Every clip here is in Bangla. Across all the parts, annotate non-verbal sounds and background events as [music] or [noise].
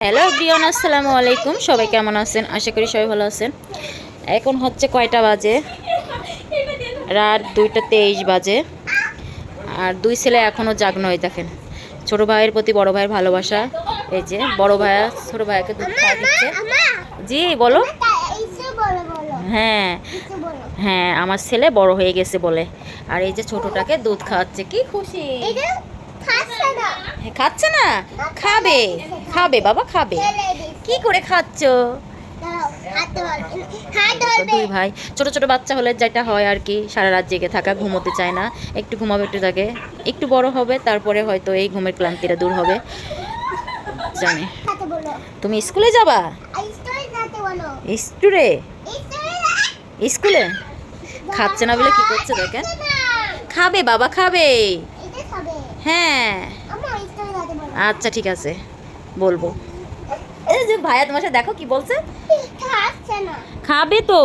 হ্যালো বিয়ন আসসালামু আলাইকুম। সবাই কেমন আছেন? আশা করি সবাই ভালো আছেন। এখন হচ্ছে কয়টা বাজে? রাত দুইটা তেইশ বাজে। আর দুই ছেলে এখনও জাগ্ন হয়ে দেখেন। ছোট ভাইয়ের প্রতি বড় ভাইয়ের ভালোবাসা। এই যে বড় ভাইয়া ছোট ভাইকে দুধ খাওয়া দিচ্ছে। জি বলো। হ্যাঁ। হ্যাঁ আমার ছেলে বড় হয়ে গেছে বলে। আর এই যে ছোটটাকে দুধ খাওয়াচ্ছে কি খুশি। হ্যাঁ, খাচ্ছে না। খাবে। খাবে বাবা খাবে। কি করে খাচ্ছ? দুই ভাই। ছোট ছোট বাচ্চা হলে যেটা হয় আর কি সারা রাত জেগে থাকা ঘুমোতে চায় না। একটু ঘুমাবে একটু থাকে একটু বড় হবে তারপরে হয়তো এই ঘুমের ক্লান্তিটা দূর হবে। জানে। তুমি স্কুলে যাবা? স্টুরে স্কুলে খাচ্ছে না বলে কি করছে দেখেন। খাবে বাবা খাবে। হ্যাঁ। আচ্ছা ঠিক আছে। বলব। এই যে ভাইয়া তোমার সাথে দেখো কি বলছে? খাবে তো।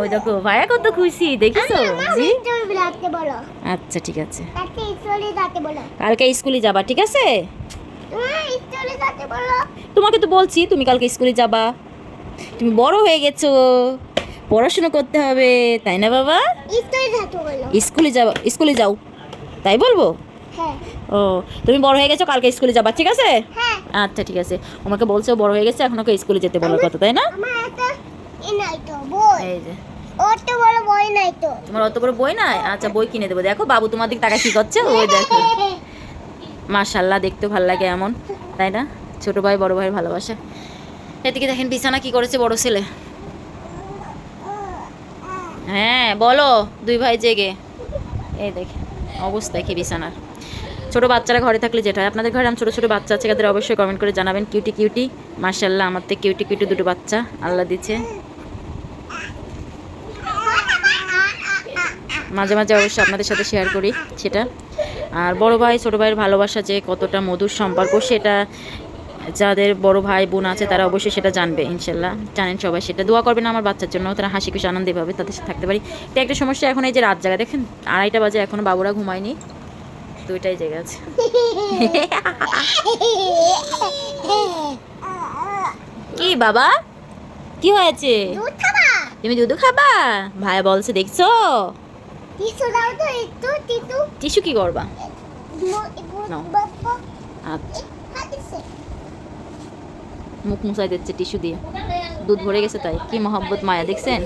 ওই দেখো ভাইয়া কত খুশি দেখিছো? জি? আচ্ছা ঠিক আছে। কালকে স্কুলে যাবা ঠিক আছে? তোমাকে তো বলছি তুমি কালকে স্কুলে যাবা। তুমি বড় হয়ে গেছো। পড়াশোনা করতে হবে তাই না বাবা? স্কুলে যাও স্কুলে যাও। তাই বলব? ও তুমি বড় হয়ে গেছো কালকে স্কুলে যাবা ঠিক আছে? আচ্ছা ঠিক আছে। আমাকে বলছো বড় হয়ে গেছে এখন ওকে স্কুলে যেতে বলার কথা তাই না? এই যে। তোমার অত বড় বই নাই? আচ্ছা বই কিনে দেবো। দেখো বাবু তোমার দিক টাকা কি করছে? ওই দেখো। [laughs] মাশাল্লাহ দেখতে ভালো লাগে এমন তাই না? ছোট ভাই বড় ভাইয়ের ভালোবাসা। এদিকে দেখেন বিছানা কি করেছে বড় ছেলে? হ্যাঁ বলো দুই ভাই জেগে। এই দেখেন অবস্থা কি বিছানার? ছোট বাচ্চারা ঘরে থাকলে যেটা হয়। আপনাদের ঘরে আমার ছোটো ছোটো বাচ্চা আছে তাদের অবশ্যই কমেন্ট করে জানাবেন। কিউটি কিউটি মার্শাল্লাহ আমার তো কিউটি কিউটি দুটো বাচ্চা। আল্লাহ দিচ্ছে মাঝে মাঝে অবশ্যই আপনাদের সাথে শেয়ার করি সেটা। আর বড় ভাই, ছোট ভাইয়ের ভালোবাসা যে কতটা মধুর সম্পর্ক, সেটা যাদের বড় ভাই, বোন আছে, তারা অবশ্যই সেটা জানবে ইনশাল্লাহ জানেন সবাই, সেটা দোয়া করবেন আমার বাচ্চার জন্য, তারা হাসি খুশি, আনন্দে পাবে তাদের সাথে থাকতে পারি। এটা একটা সমস্যা এখন এই যে রাত জায়গা দেখেন, আড়াইটা বাজে, এখনও বাবুরা ঘুমায়নি। দুইটাই জেগে আছে। কি বাবা? কি হয়েছে? তুমি দুধ খাবা? ভাই বলছে দেখছ? টিস্যু কি করবা? আচ্ছা। মুখ মুছাই দিচ্ছে টিস্যু দিয়ে। দুধ ভরে গেছে তাই। কি মহব্বত মায়া দেখছেন?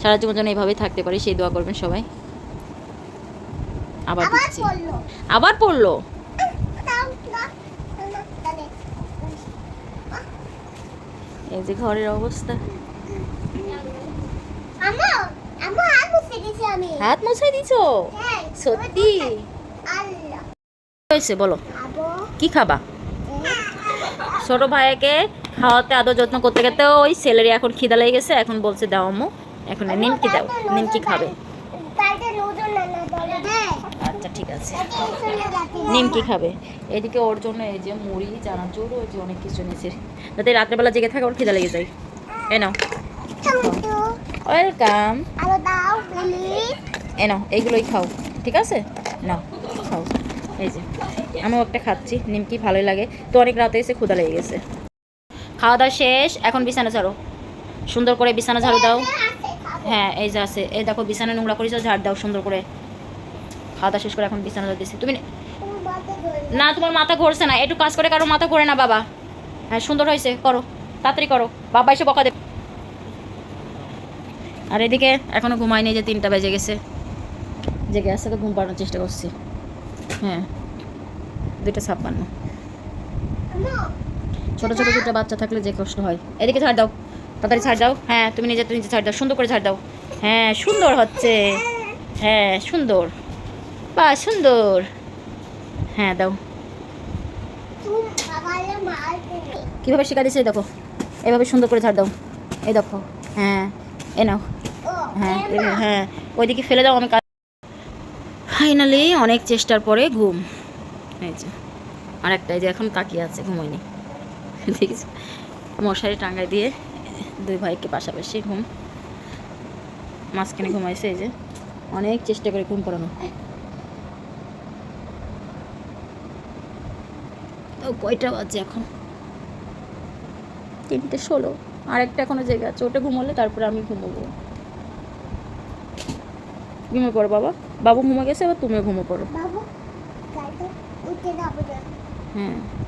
সারা জীবন যেন এইভাবেই থাকতে পারি সেই দোয়া করবেন সবাই। আবার দিচ্ছি। আবার পড়ল? এই যে ঘরের অবস্থা। হাত মুছাই দিছো? সত্যি? হয়েছে বলো? কি খাবা? ছোট ভাইকে খাওয়াতে আদর যত্ন করতে করতে ওই ছেলেরই এখন খিদা লেগে গেছে এখন বলছে দাও আম্মু এখন নিমকি দাও নিমকি খাবে। ঠিক আছে। নিমকি খাবে? এদিকে ওর জন্য এই যে মুড়ি চানা চানাচুর ওই যে অনেক কিছু নিয়েছে যাতে রাত্রেবেলা জেগে থাকে, ওর খিদা লেগে যায়। এ নাও। ওয়েলকাম। এ নাও, এইগুলোই খাও। ঠিক আছে? নাও, খাও। এই যে, আমিও একটা খাচ্ছি। নিমকি ভালোই লাগে। তো অনেক রাতে এসে ক্ষুদা লেগে গেছে। খাওয়া দাওয়া শেষ। এখন বিছানা ঝাড়ো। সুন্দর করে বিছানা ঝাড়ু দাও। হ্যাঁ এই যে আছে। এই দেখো বিছানা নোংরা করেছ ঝাড় দাও সুন্দর করে। খাওয়া শেষ করে এখন বিছানা দিচ্ছি তুমি না, তোমার মাথা ঘুরছে না। একটু কাজ করে, কারও মাথা ঘোরে না, বাবা। হ্যাঁ সুন্দর হয়েছে, করো। তাড়াতাড়ি করো। বাবা এসে বকা দেবে। আর এদিকে এখনও ঘুমায়নি যে তিনটা বেজে গেছে। জেগে আসছে তো, ঘুম পাড়ানোর চেষ্টা করছি। হ্যাঁ দুইটা ছাপ্পান্ন। ছোট ছোট দুটো বাচ্চা থাকলে যে কষ্ট হয়। এদিকে ছাড় দাও। তাড়াতাড়ি ছাড় দাও। হ্যাঁ তুমি নিজে নিজে ছাড় দাও। সুন্দর করে ছাড় দাও। হ্যাঁ সুন্দর হচ্ছে। হ্যাঁ সুন্দর। বা সুন্দর। হ্যাঁ দাও। কীভাবে শেখা এই দেখো। এভাবে সুন্দর করে ছাড় দাও। এই দেখো। হ্যাঁ এ নাও। হ্যাঁ হ্যাঁ ওইদিকে ফেলে দাও, আমি ফাইনালি অনেক চেষ্টার পরে ঘুম। এই যে আর একটাই যে এখন তাকিয়ে আছে, ঘুমোয়নি। দেখিস, মশারি টাঙ্গাই দিয়ে দুই ভাইকে পাশাপাশি ঘুম। মাঝখানে ঘুমাইছে, এই যে। অনেক চেষ্টা করে ঘুম পড়ানো। কয়টা বাজে এখন? তিনটে ষোলো। আর একটা এখনও জায়গা আছে। ওটা ঘুমালে তারপরে আমি ঘুমোবো। ঘুমে পড়ো বাবা। বাবু ঘুমে গেছে আবার তুমিও ঘুমে পড়ো। হ্যাঁ।